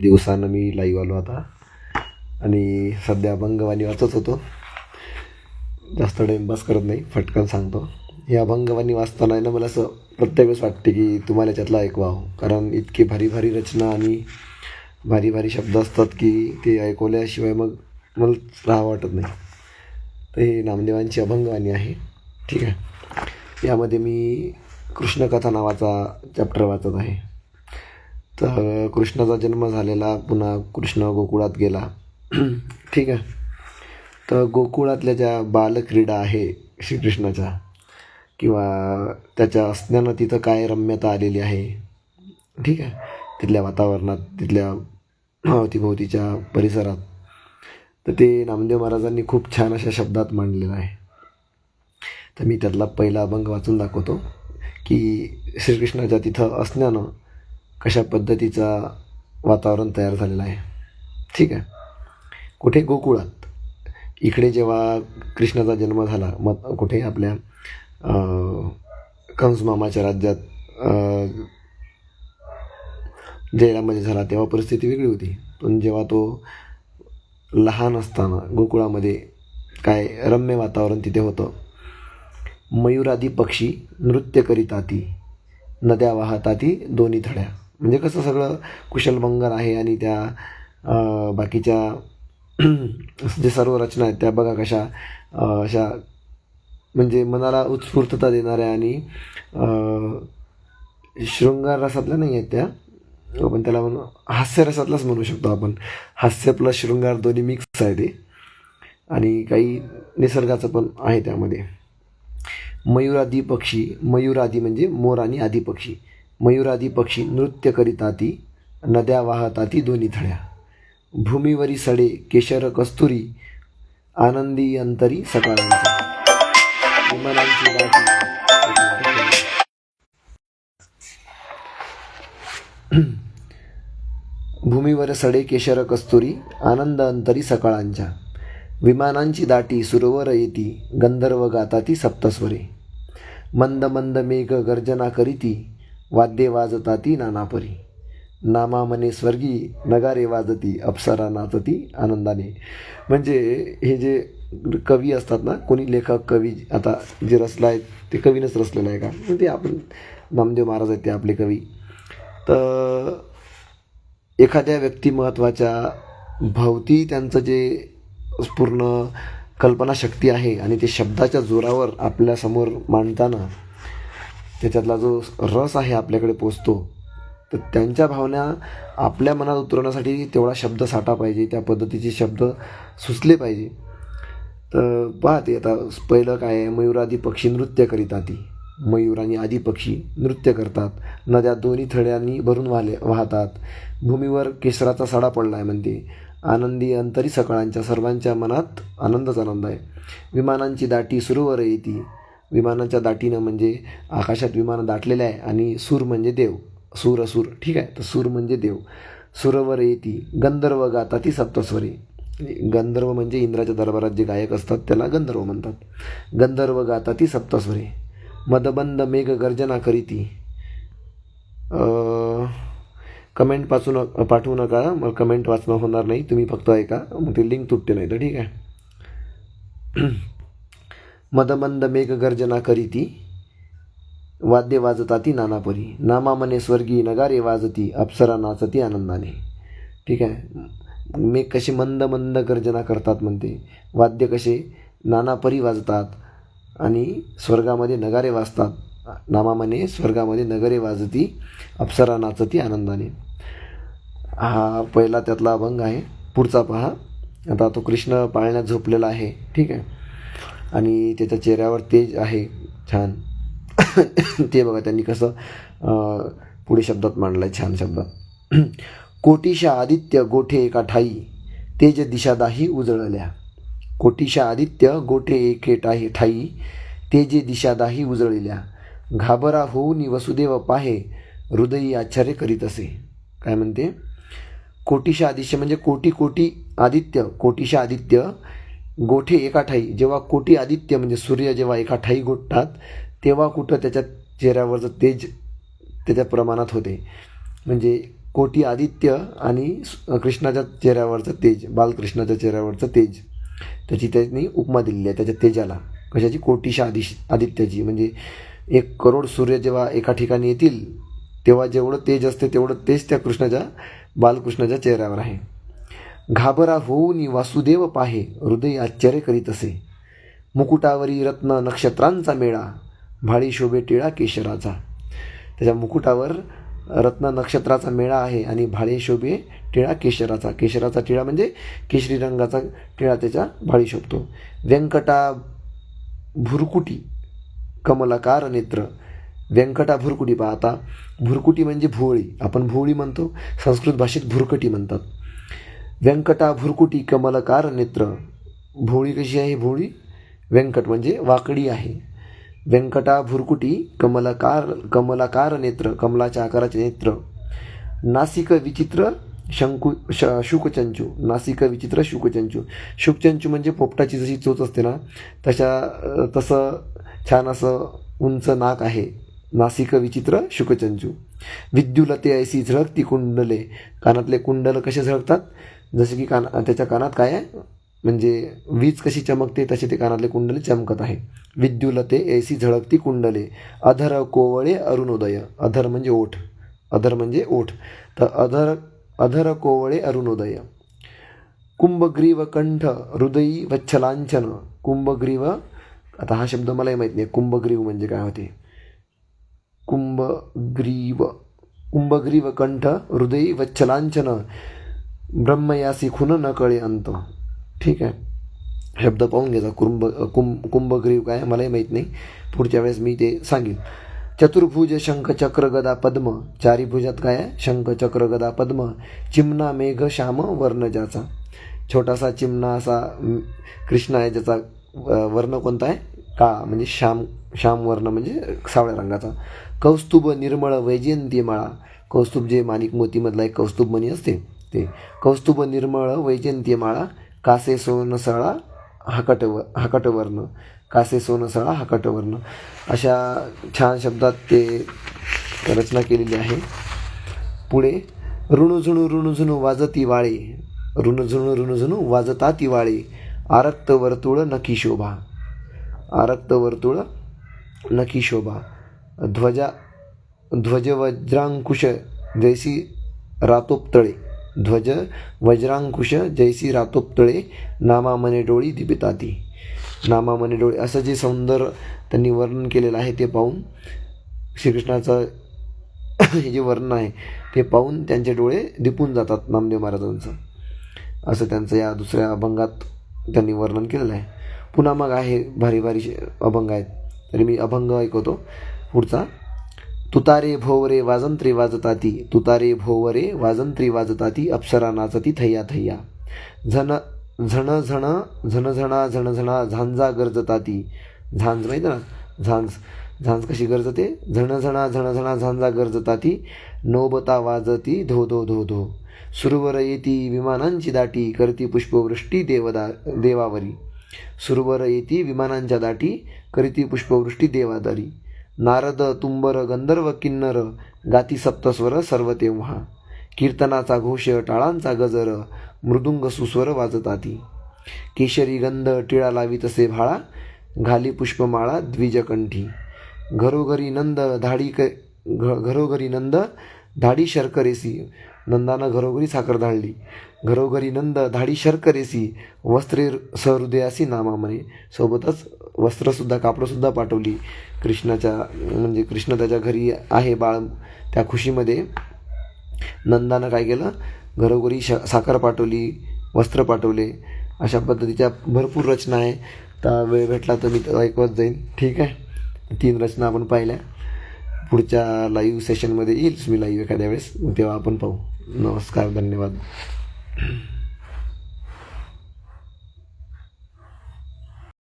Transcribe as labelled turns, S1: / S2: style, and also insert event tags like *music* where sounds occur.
S1: दिवसानं मी लाईव्ह आलो आता. आणि सध्या अभंगवाणी वाचत होतो. जास्त टाईमपास करत नाही फटकन सांगतो. हे अभंगवाणी वाचताना आहे ना मला असं प्रत्येक वेळेस वाटते की तुम्हाला याच्यातला ऐकवावं कारण इतकी भारी भारी रचना आणि भारी भारी शब्द असतात की ते ऐकवल्याशिवाय मग मला राहावं वाटत नाही. तर हे नामदेवांची अभंगवाणी आहे. ठीक आहे. यामध्ये मी कृष्णकथा नावाचा चॅप्टर वाचत आहे. तर कृष्णाचा जन्म झालेला पुन्हा कृष्ण गोकुळात गेला. *clears throat* ठीक आहे. तर गोकुळातल्या ज्या बालक्रीडा आहे श्रीकृष्णाच्या किंवा त्याच्या असण्यानं तिथं काय रम्यता आलेली आहे? ठीक आहे. तिथल्या वातावरणात तिथल्या अवतीभोवतीच्या परिसरात. तर ते नामदेव महाराजांनी खूप छान अशा शब्दात मांडलेलं आहे. तर मी त्यातला पहिला अभंग वाचून दाखवतो की श्रीकृष्णाच्या तिथं असण्यानं कशा पद्धतीचा वातावरण तयार झालेलं आहे. ठीक आहे. कुठे गोकुळात? इकडे जेव्हा कृष्णाचा जन्म झाला मग कुठे आपल्या कंस मामाच्या राज्यात जैलामध्ये झाला तेव्हा परिस्थिती वेगळी होती. पण जेव्हा तो लहान असताना गोकुळामध्ये काय रम्य वातावरण तिथे होतं. मयुरादी पक्षी नृत्य करीताती नद्या वाहताती दोन्ही थड्या म्हणजे कसं सगळं कुशलमंगल आहे आणि त्या बाकीच्या *clears throat* जे सर्व रचना आहेत त्या बघा कशा अशा म्हणजे मनाला उत्स्फूर्तता देणाऱ्या आणि शृंगार रसातल्या नाही आहेत त्या. आपण त्याला म्हणू हास्यरसातलाच म्हणू शकतो आपण. हास्य प्लस शृंगार दोन्ही मिक्स आहे ते आणि काही निसर्गाचं पण आहे त्यामध्ये. मयुरादी पक्षी मयुरादी म्हणजे मोर आणि आदी पक्षी मयुरादी पक्षी नृत्य करीताती नद्या वाहताती दोन्ही थड्या भूमीवरी सडे केशर कस्तुरी आनंदी अंतरी सकाळांची. विमानांची भूमीवर सडे केशर कस्तुरी आनंद अंतरी सकाळांच्या. विमानांची दाटी सुरोवर येती गंधर्व गाताती सप्तस्वरे. मंद मंद मेघ गर्जना करीती वाद्ये वाजता ती नानापरी. नामा मने स्वर्गी नगारे वाजती अप्सरा नाचती आनंदाने. म्हणजे हे जे कवी असतात ना कोणी लेखक कवी आता जे रचलं आहे ते कवीनंच रचलेलं आहे का? ते आपण नामदेव महाराज आहेत ते आपले कवी. तर एखाद्या व्यक्तिमत्वाच्या भोवती त्यांचं जे पूर्ण कल्पनाशक्ती आहे आणि ते शब्दाच्या जोरावर आपल्यासमोर मांडताना त्याच्यातला जो रस आहे आपल्याकडे पोचतो तर त्यांच्या भावना आपल्या मनात उतरवण्यासाठी तेवढा शब्द साठा पाहिजे त्या पद्धतीचे शब्द सुचले पाहिजे. तर पहा ते आता पहिलं काय आहे? मयूरादी पक्षी नृत्य करीताती. मयूर आणि आदी पक्षी नृत्य करतात. नद्या दोन्ही थड्यांनी भरून वाहले वाहतात. भूमीवर केसराचा सडा पडला आहे म्हणते. आनंदी अंतरी सकाळांच्या सर्वांच्या मनात आनंदच आनंद आहे. विमानांची दाटी सुरूवर येते. विमानाच्या दाटीनं म्हणजे आकाशात विमानं दाटलेलं आहे आणि सूर म्हणजे देव. सूर असूर. ठीक आहे? तर सूर म्हणजे देव. सुरवर येती. गंधर्व गाता ती सप्तस्वरी. गंधर्व म्हणजे इंद्राच्या दरबारात जे गायक असतात त्याला गंधर्व म्हणतात. गंधर्व गाता ती सप्तस्वरी. मदबंद मेघ गर्जना करीती. कमेंट पाचू न पाठवू नका. मग कमेंट वाचणं होणार नाही. तुम्ही फक्त ऐका. मग ते लिंक तुटते नाही तर ठीक आहे? मदमंद मेघ गर्जना करीती वाद्य वाजताती नानापरी नामामने स्वर्गी नगारे वाजती अप्सरा नाचती आनंदाने. ठीक आहे? मेघ कसे मंद मंद गर्जना करतात म्हणते. वाद्य कसे नानापरी वाजतात आणि स्वर्गामध्ये नगारे वाजतात. नामामने स्वर्गामध्ये नगरे वाजती अप्सरा नाचती आनंदाने. हा पहिला त्यातला अभंग आहे. पुढचा पहा. आता तो कृष्ण पाळण्यात झोपलेला आहे. ठीक आहे? आणि त्याच्या चेहऱ्यावर तेज आहे छान. *coughs* ते बघा त्यांनी कसं पुढे शब्दात मांडलं आहे छान शब्दात. *coughs* कोटीशा आदित्य गोठे एका ठाई तेज दिशादाही उजळल्या. कोटीशा आदित्य गोठे एके टाही ठाई तेजे दिशादाही उजळल्या. घाबरा होऊन वसुदेव पाहे हृदयी आश्चर्य करीत असे. काय म्हणते? कोटीशा आदित्य म्हणजे कोटी कोटी आदित्य कोटीशा आदित्य गोठे एका ठाई जेव्हा कोटी आदित्य म्हणजे सूर्य जेव्हा एका ठाई गोठतात तेव्हा कुठं त्याच्या चेहऱ्यावरचं तेज त्याच्या प्रमाणात होते. म्हणजे कोटी आदित्य आणि कृष्णाच्या चेहऱ्यावरचं तेज बालकृष्णाच्या चेहऱ्यावरचं तेज. त्याची त्यांनी उपमा दिलेली आहे त्याच्या तेजाला. कशाची? कोटीशा आदिश आदित्याची. म्हणजे एक करोड सूर्य जेव्हा एका ठिकाणी येतील तेव्हा जेवढं तेज असते तेवढं तेज त्या कृष्णाच्या बालकृष्णाच्या चेहऱ्यावर आहे. घाबरा होऊन वासुदेव पाहे हृदय आश्चर्य करीत असे. मुकुटावरी रत्न नक्षत्रांचा मेळा भाळी शोभे टिळा केशराचा. त्याच्या मुकुटावर रत्न नक्षत्राचा मेळा आहे आणि भाळे शोभे टिळा केशराचा. केशराचा टिळा म्हणजे केशरी रंगाचा टिळा त्याच्या भाळी शोभतो. व्यंकटा भुरकुटी कमलाकार नेत्र. व्यंकटा भुरकुटी पहा आता. भुरकुटी म्हणजे भुवळी आपण भोवळी म्हणतो. संस्कृत भाषेत भुरकटी म्हणतात. व्यंकटा भुरकुटी कमलकार नेत्र. भोळी कशी आहे भोळी? व्यंकट म्हणजे वाकडी आहे. व्यंकटा भुरकुटी कमलकार कमलाकार नेत्र कमलाच्या आकाराचे नेत्र. नासिक विचित्र शंकू श शुकचंचू. नासिक विचित्र शुकचंचू. शुकचंचू म्हणजे पोपटाची जशी चोच असते ना तशा तसं छान असं उंच नाक आहे. नासिक विचित्र शुकचंचू. विद्युलते ऐसी झळकती कुंडले. कानातले कुंडल कसे झळकतात? जसे की काना त्याच्या कानात काय आहे? म्हणजे वीज कशी चमकते तसे ते कानातले कुंडले चमकत आहे विद्युलते ऐसी झळकती कुंडले. अधर कोवळे अरुणोदय. अधर म्हणजे ओठ. अधर म्हणजे ओठ. तर अधर अधर कोवळे अरुणोदय. कुंभग्रीव कंठ हृदयी वच्छलांछन. कुंभग्रीव आता हा शब्द मलाही माहीत नाही. कुंभग्रीव म्हणजे काय होते? कुंभग्रीव कुंभग्रीव कंठ हृदयी वच्छलांछन. ब्रह्मयासी खुन न कळे अंत. ठीक आहे? शब्द पाहून घ्यायचा कुंभ कुंभ कुंभग्रीव काय मलाही माहीत नाही. पुढच्या वेळेस मी ते सांगेन. चतुर्भुज शंख चक्र गदा पद्म. चारी भुजात काय आहे? शंख चक्र गदा पद्म. चिमणा मेघ श्याम वर्ण ज्याचा. छोटासा चिमणा असा कृष्ण आहे ज्याचा वर्ण कोणता आहे? काळा म्हणजे श्याम श्याम वर्ण म्हणजे सावळ्या रंगाचा. कौस्तुभ निर्मळ वैजयंती माळा. कौस्तुभ जे माणिक मोतीमधला एक कौस्तुभ मणी असते. ते कौस्तुभ निर्मळ वैजंतीमाळा कासे सोनसळा हाकटव हाकटवर्ण. कासे सोनसळा हाकटवर्ण. अशा छान शब्दात ते रचना केलेली आहे. पुढे ऋणुझुणू ऋणुझुणू वाजती वाळे. ऋणझुणू ऋणुझुणू वाजता ती वाळे. आरक्त वर्तुळ नखी शोभा. आरक्त वर्तुळ नखी शोभा. ध्वजा ध्वजवज्रांकुश जैसी रातोपतळे. ध्वज वज्रांकुश जैसी रातोपतळे नामामने डोळी दिपिताती नामामने डोळे असं जे सौंदर्य त्यांनी वर्णन केलेलं आहे ते पाहून श्रीकृष्णाचं *coughs* हे जे वर्णन आहे ते पाहून त्यांचे डोळे दिपून जातात नामदेव महाराजांचं. असं त्यांचं या दुसऱ्या अभंगात त्यांनी वर्णन केलेलं आहे. पुन्हा मग आहे भारी भारी अभंग आहेत. तरी मी अभंग ऐकवतो. पुढचा. तुतारे भोवरे वाजंत्री वाजताती तुतारे भोवरे वाजंत्री वाजताती अप्सरा नाचती थैया थैया. झन झण झण झणझणा झणझणा झांजा गरजताती. झांज माहिती ना? झांज. झांज कशी गरजते? झणझणा झणझणा झांजा गरजताती. नोबता वाजती धो धो धो धो. सुरवर येती विमानांची दाटी करती पुष्पवृष्टी देवदा देवावरी. सुरवर येती विमानांच्या दाटी करती पुष्पवृष्टी देवादारी. नारद तुंबर गंधर्व किन्नर गाती सप्तस्वर सर्व तेव्हा कीर्तनाचा घोष टाळांचा गजर मृदुंग सुस्वर वाजताती केशरी गंध टिळा लावी तसे भाळा घाली पुष्पमाळा द्विजकंठी घरोघरी नंद धाडी क घ घरोघरी नंद धाडी शर्करेसी. नंदानं घरोघरी साखर धाडली. घरोघरी नंद धाडी शर्करेसी वस्त्रे सहृदयासी नामा म्हणे सोबतच वस्त्रसुद्धा कापडंसुद्धा पाठवली. कृष्णाच्या म्हणजे कृष्ण त्याच्या घरी आहे बाळ. त्या खुशीमध्ये नंदानं काय केलं? घरोघरी श साखर पाठवली वस्त्र पाठवले. अशा पद्धतीच्या भरपूर रचना आहे. तर वेळ भेटला तर मी तर ऐकवत जाईन. ठीक आहे? तीन रचना आपण पाहिल्या. पुढच्या लाईव्ह सेशनमध्ये येईल. मी लाईव्ह एखाद्या वेळेस. तेव्हा आपण पाहू. नमस्कार धन्यवाद.